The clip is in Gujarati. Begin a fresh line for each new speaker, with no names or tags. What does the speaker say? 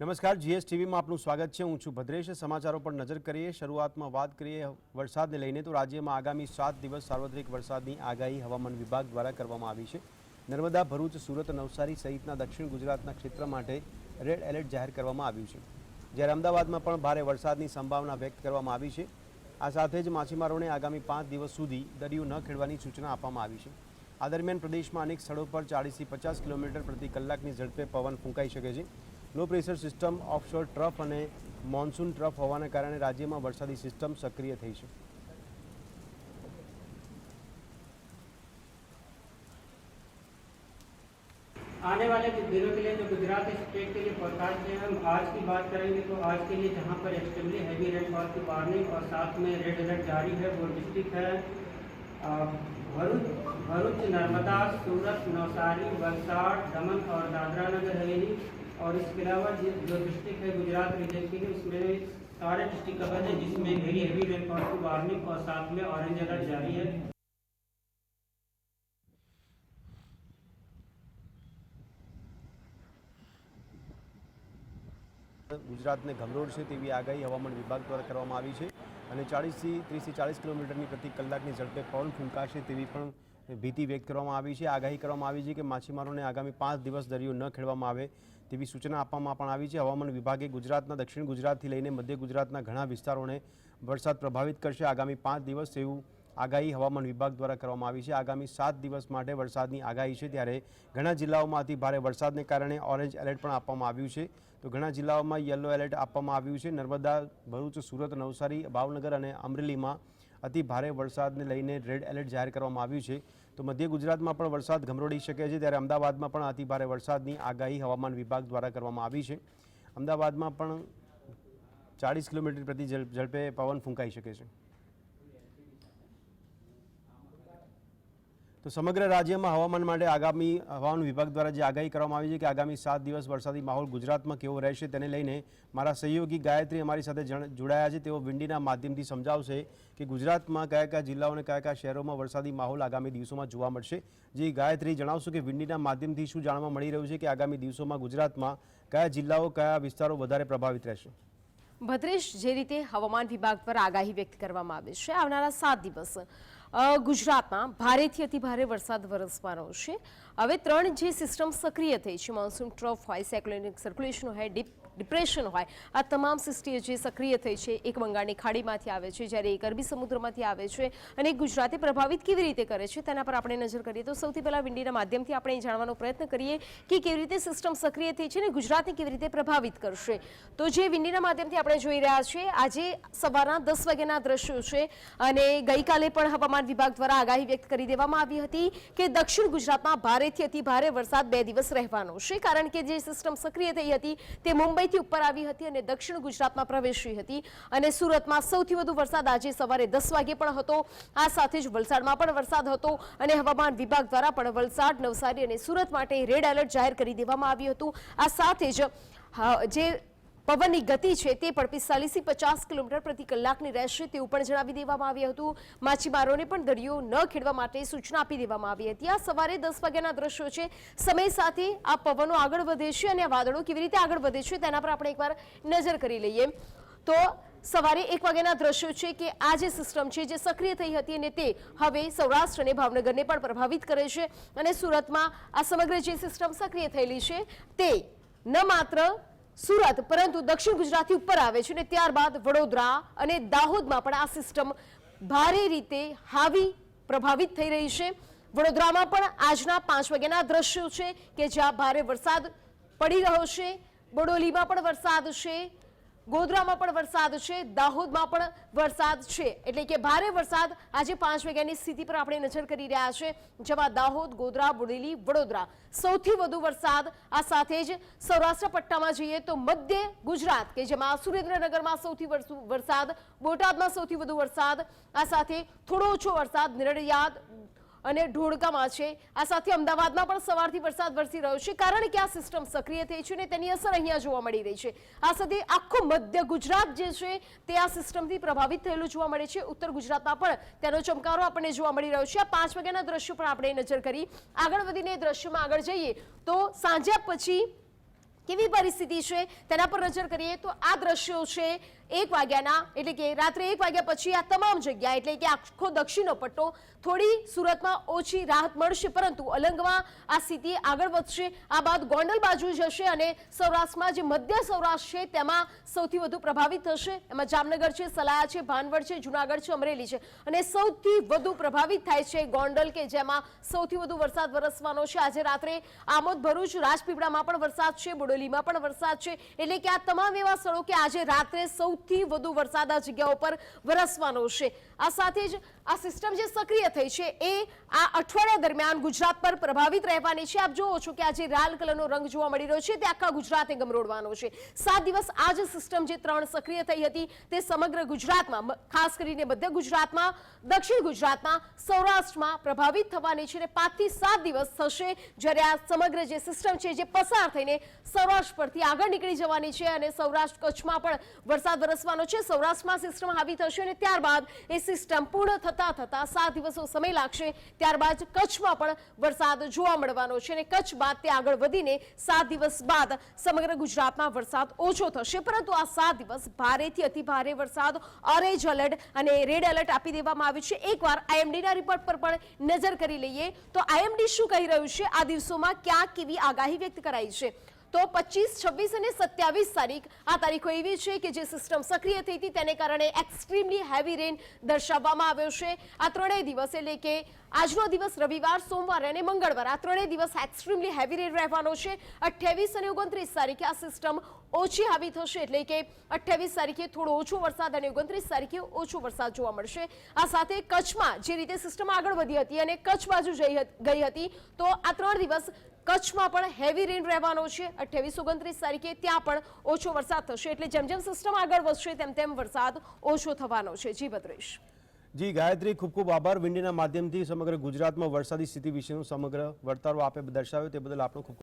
નમસ્કાર જીએસ ટીવીમાં આપનું સ્વાગત છે. હું છું ભદ્રેશ. સમાચારો પર નજર કરીએ, શરૂઆતમાં વાત કરીએ વરસાદને લઈને, તો રાજ્યમાં આગામી સાત દિવસ સાર્વત્રિક વરસાદની આગાહી હવામાન વિભાગ દ્વારા કરવામાં આવી છે. નર્મદા, ભરૂચ, સુરત, નવસારી સહિતના દક્ષિણ ગુજરાતના ક્ષેત્ર માટે રેડ એલર્ટ જાહેર કરવામાં આવ્યું છે. જ્યારે અમદાવાદમાં પણ ભારે વરસાદની સંભાવના વ્યક્ત કરવામાં આવી છે. આ સાથે જ માછીમારોને આગામી પાંચ દિવસ સુધી દરિયો ન ખેડવાની સૂચના આપવામાં આવી છે. આ દરમિયાન પ્રદેશમાં અનેક સ્થળો પર ચાળીસથી પચાસ કિલોમીટર પ્રતિ કલાકની ઝડપે પવન ફૂંકાઈ શકે છે. low pressure system offshore trough અને મોન્સૂન ટ્રફ હોવાને કારણે રાજ્યમાં વરસાદી સિસ્ટમ સક્રિય થઈ છે
आने वाले कुछ दिनों के लिए जो गुजरात स्टेट के लिए फोरकास्ट है हम आज की बात करेंगे तो आज के लिए जहां पर एक्सट्रीमली हैवी रेनफॉल की वार्निंग और साथ में रेड अलर्ट जारी है वो डिस्ट्रिक्ट है अ, भरूच भरूच नर्मदा सूरत नवसारी वलसाड़ दमन और दादरा नगर हवेली और इसके अलावा जो जो डिस्ट्रिक्ट है गुजरात रीजन के लिए उसमें सारे डिस्ट्रिक्ट कवर है जिसमें वेरी हैवी रेनफॉल की वार्निंग और साथ में ऑरेंज अलर्ट जारी है
ગુજરાતને ગમરોડશે તેવી આગાહી હવામાન વિભાગ દ્વારા કરવામાં આવી છે અને ચાળીસથી ત્રીસથી ચાળીસ કિલોમીટરની પ્રતિ કલાકની ઝડપે પવન ફૂંકાશે તેવી પણ ભીતિ વ્યક્ત કરવામાં આવી છે, આગાહી કરવામાં આવી છે કે માછીમારોને આગામી પાંચ દિવસ દરિયો ન ખેડવામાં આવે તેવી સૂચના આપવામાં પણ આવી છે. હવામાન વિભાગે ગુજરાતના, દક્ષિણ ગુજરાતથી લઈને મધ્ય ગુજરાતના ઘણા વિસ્તારોને વરસાદ પ્રભાવિત કરશે. આગામી પાંચ દિવસ તેવું આગાહી હવામાન વિભાગ દ્વારા કરવામાં આવી છે. આગામી સાત દિવસ માટે વરસાદની આગાહી છે, ત્યારે ઘણા જિલ્લાઓમાં અતિ ભારે વરસાદને કારણે ઓરેન્જ એલર્ટ પણ આપવામાં આવ્યું છે. તો ઘણા જિલ્લાઓમાં યલો એલર્ટ આપવામાં આવ્યું છે. નર્મદા, ભરૂચ, સુરત, નવસારી, ભાવનગર અને અમરેલીમાં અતિ ભારે વરસાદને લઈને રેડ એલર્ટ જાહેર કરવામાં આવ્યું છે. તો મધ્ય ગુજરાતમાં પણ વરસાદ ગમરોડી શકે છે ત્યારે અમદાવાદમાં પણ અતિભારે વરસાદની આગાહી હવામાન વિભાગ દ્વારા કરવામાં આવી છે. અમદાવાદમાં પણ ચાળીસ કિલોમીટર પ્રતિ ઝડપે પવન ફૂંકાઈ શકે છે. તો સમગ્ર રાજ્યમાં હવામાન માટે આગામી હવામાન વિભાગ દ્વારા જે આગાહી કરવામાં આવી છે કે આગામી સાત દિવસ વરસાદી માહોલ ગુજરાતમાં કેવો રહેશે તેને લઈને મારા સહયોગી ગાયત્રી અમારી સાથે જોડાયા છે. તેઓ વિંડીના માધ્યમથી સમજાવશે કે ગુજરાતમાં કયા કયા જિલ્લાઓ અને કયા કયા શહેરોમાં વરસાદી માહોલ આગામી દિવસોમાં જોવા મળશે. જે ગાયત્રી જણાવશો કે વિંડીના માધ્યમથી શું જાણવા મળી રહ્યું છે કે આગામી દિવસોમાં ગુજરાતમાં કયા જિલ્લાઓ, કયા વિસ્તારો વધારે પ્રભાવિત રહેશે?
ભદ્રેશ, જે રીતે હવામાન વિભાગ પર આગાહી વ્યક્ત કરવામાં આવી છે, આવનારા સાત દિવસ ગુજરાતમાં ભારેથી અતિ ભારે વરસાદ વરસવાનો છે. હવે ત્રણ જે સિસ્ટમ સક્રિય થઈ છે, મોન્સૂન ટ્રફ હોય સાયક્લોનિક સર્ક્યુલેશન હોય ડીપ ડિપ્રેશન હોય. આ તમામ સિસ્ટી જે સક્રિય થઈ છે, એક બંગાળની ખાડીમાંથી આવે છે, જ્યારે એક અરબી સમુદ્રમાંથી આવે છે અને ગુજરાતે પ્રભાવિત કેવી રીતે કરે છે, તેના પર આપણે નજર કરીએ તો સૌથી પહેલાં વિંડીના માધ્યમથી આપણે જાણવાનો પ્રયત્ન કરીએ કે કેવી રીતે સિસ્ટમ સક્રિય થઈ છે અને ગુજરાતને કેવી રીતે પ્રભાવિત કરશે. તો જે વિંડીના માધ્યમથી આપણે જોઈ રહ્યા છીએ, આજે સવારના દસ વાગ્યાના દ્રશ્યો છે અને ગઈકાલે પણ હવામાન વિભાગ દ્વારા આગાહી વ્યક્ત કરી દેવામાં આવી હતી કે દક્ષિણ ગુજરાતમાં ભારેથી અતિ ભારે વરસાદ બે દિવસ રહેવાનો છે. કારણ કે જે સિસ્ટમ સક્રિય થઈ હતી તે મુંબઈથી ઉપર આવી હતી અને દક્ષિણ ગુજરાતમાં પ્રવેશી હતી અને સુરતમાં સૌથી વધુ વરસાદ આજે સવારે દસ વાગે પણ હતો. આ સાથે જ વલસાડમાં પણ વરસાદ હતો અને હવામાન વિભાગ દ્વારા પણ વલસાડ, નવસારી અને સુરત માટે રેડ એલર્ટ જાહેર કરી દેવામાં આવ્યું હતું. આ સાથે જ જે પવનની ગતિ છે તે પણ પિસ્તાલીસથી પચાસ કિલોમીટર પ્રતિ કલાકની રહેશે તેવું પણ જણાવી દેવામાં આવ્યું હતું. માછીમારોને પણ દરિયો ન ખેડવા માટે સૂચના આપી દેવામાં આવી હતી. આ સવારે દસ વાગ્યાના દ્રશ્યો છે. સમય સાથે આ પવનો આગળ વધે છે અને આ વાદળો કેવી રીતે આગળ વધે છે તેના પર આપણે એકવાર નજર કરી લઈએ. તો સવારે એક વાગ્યાના દ્રશ્યો છે કે આ જે સિસ્ટમ છે જે સક્રિય થઈ હતી અને તે હવે સૌરાષ્ટ્ર અને ભાવનગરને પણ પ્રભાવિત કરે છે અને સુરતમાં આ સમગ્ર જે સિસ્ટમ સક્રિય થયેલી છે તે ન માત્ર સુરત, પરંતુ દક્ષિણ ગુજરાતથી ઉપર આવે છે અને ત્યારબાદ વડોદરા અને દાહોદમાં પણ આ સિસ્ટમ ભારે રીતે હાવી પ્રભાવિત થઈ રહી છે. વડોદરામાં પણ આજના પાંચ વાગ્યાના દ્રશ્યો છે કે જ્યાં ભારે વરસાદ પડી રહ્યો છે. બડોલીમાં પણ વરસાદ છે. ગોધરામાં પણ વરસાદ છે, દાહોદમાં પણ વરસાદ છે. એટલે કે ભારે વરસાદ આજે પાંચ વાગ્યાની સ્થિતિ પર આપણે નજર કરી રહ્યા છે, જેમાં દાહોદ, ગોધરા બોડેલી વડોદરા. સૌથી વધુ વરસાદ આ સાથે જ સૌરાષ્ટ્ર પટ્ટામાં જઈએ તો મધ્ય ગુજરાત, કે જેમાં સુરેન્દ્રનગરમાં સૌથી વરસાદ, બોટાદમાં સૌથી વધુ વરસાદ. આ સાથે થોડો ઓછો વરસાદ નિરડિયાદ અને ઢોળકામાં છે. આ સાથે અમદાવાદમાં પણ સવારથી વરસાદ વરસી રહ્યો છે. કારણ કે આ સિસ્ટમ સક્રિય થઈ છે અને તેની અસર અહીંયા જોવા મળી રહી છે. આ સાથે આખું મધ્ય ગુજરાત જે છે તે આ સિસ્ટમથી પ્રભાવિત થયેલું જોવા મળે છે. ઉત્તર ગુજરાતમાં પણ તેનો ચમકારો આપણને જોવા મળી રહ્યો છે. આ પાંચ વાગ્યાના દ્રશ્યો પણ આપણે નજર કરી. આગળ વધીને દ્રશ્યમાં આગળ જઈએ તો સાંજે પછી કેવી પરિસ્થિતિ છે તેના પર નજર કરીએ તો આ દ્રશ્યો છે એક વાગ્યાના, એટલે કે રાત્રે એક વાગ્યા પછી આ તમામ જગ્યા, એટલે કે આખો દક્ષિણનો પટ્ટો, થોડી સુરતમાં ઓછી રાહત મળશે, પરંતુ અલંગમાં આ સ્થિતિ આગળ વધશે. આ બાદ ગોંડલ બાજુ જશે અને સૌરાષ્ટ્રમાં જે મધ્ય સૌરાષ્ટ્ર છે, તેમાં સૌથી વધુ પ્રભાવિત થશે. એમાં જામનગર છે, સલાયા છે, ભાનવડ છે, જુનાગઢ છે, અમરેલી છે. અને સૌથી વધુ પ્રભાવિત થાય છે ગોંડલ કે જેમાં સૌથી વધુ વરસાદ વરસવાનો છે. આજે રાત્રે આમોદ, ભરૂચ, રાજપીપળામાં પણ વરસાદ છે, બોડોલીમાં પણ વરસાદ છે. એટલે કે આ તમામ એવા સ્થળો કે આજે રાત્રે સૌથી વધુ વરસાદ આ જગ્યાઓ પર વરસવાનો છે. આ સાથે જ આ સિસ્ટમ જે સક્રિય થઈ છે એ આ અઠવાડિયા દરમિયાન ગુજરાત પર પ્રભાવિત રહેવાની છે. આપ જુઓ છો કે આજે લાલ કલરનો રંગ જોવા મળી રહ્યો છે. તે આખા ગુજરાતે ગમરોડવાનો છે. સાત દિવસ આ જ સિસ્ટમ જે ત્રણ સક્રિય થઈ હતી તે સમગ્ર ગુજરાતમાં ખાસ કરીને મધ્ય ગુજરાતમાં, દક્ષિણ ગુજરાતમાં, સૌરાષ્ટ્રમાં પ્રભાવિત થવાની છે અને પાંચથી સાત દિવસ થશે જ્યારે આ સમગ્ર જે સિસ્ટમ છે જે પસાર થઈને સૌરાષ્ટ્ર પરથી આગળ નીકળી જવાની છે અને સૌરાષ્ટ્ર કચ્છમાં પણ વરસાદ વરસવાનો છે. સૌરાષ્ટ્રમાં સિસ્ટમ હાવી થશે અને ત્યારબાદ એ સિસ્ટમ પૂર્ણ થતા થતા સાત દિવસો સમય લાગશે. ત્યારબાદ કચ્છમાં પણ વરસાદ જોવા મળવાનો છે અને કચ્છ બાદ તે આગળ વધીને સાત દિવસ બાદ સમગ્ર ગુજરાતમાં વરસાદ ઓછો થશે. પરંતુ આ સાત દિવસ ભારેથી અતિ ભારે વરસાદ ઓરેન્જ એલર્ટ અને રેડ એલર્ટ આપી દેવામાં આવ્યું છે. એકવાર આઈએમડીના રિપોર્ટ પર પણ નજર કરી લઈએ તો આઈએમડી શું કહી રહ્યું છે? આ દિવસોમાં ક્યાં કેવી આગાહી વ્યક્ત કરાઈ છે? તો પચીસ, છવ્વીસ અને સત્યાવીસ તારીખ. આ તારીખો એવી છે કે જે સિસ્ટમ સક્રિય થઈ હતી, તેને કારણે એક્સ્ટ્રીમલી હેવી રેન દર્શાવવામાં આવ્યો છે. આ ત્રણેય દિવસ એટલે કે આજનો દિવસ રવિવાર, સોમવાર અને મંગળવાર આ ત્રણેય દિવસ એક્સ્ટ્રીમલી હેવી રહેવાનો છે. અઠ્યાવીસ અને ઓગણત્રીસ તારીખે આ સિસ્ટમ ઓછી હાવી થશે એટલે કે અઠ્યાવીસ તારીખે થોડો ઓછો વરસાદ અને ઓગણત્રીસ તારીખે ઓછો વરસાદ જોવા મળશે. આ સાથે કચ્છમાં જે રીતે સિસ્ટમ આગળ વધી હતી અને કચ્છ બાજુ ગઈ હતી, તો આ ત્રણ દિવસ કચ્છમાં પણ હેવી રેન રહેવાનો છે. અઠ્યાવીસ, ઓગણત્રીસ તારીખે ત્યાં પણ ઓછો વરસાદ થશે. એટલે જેમ જેમ સિસ્ટમ આગળ વધશે, તેમ તેમ વરસાદ ઓછો થવાનો છે. જી ભદ્રેશ.
જી, ગાયત્રી, ખૂબ ખૂબ આભાર. વિંડીના માધ્યમથી સમગ્ર ગુજરાતમાં વરસાદી સ્થિતિ વિશેનું સમગ્ર વર્તારો આપે દર્શાવ્યો. તે બદલ આપણો ખૂબ ખૂબ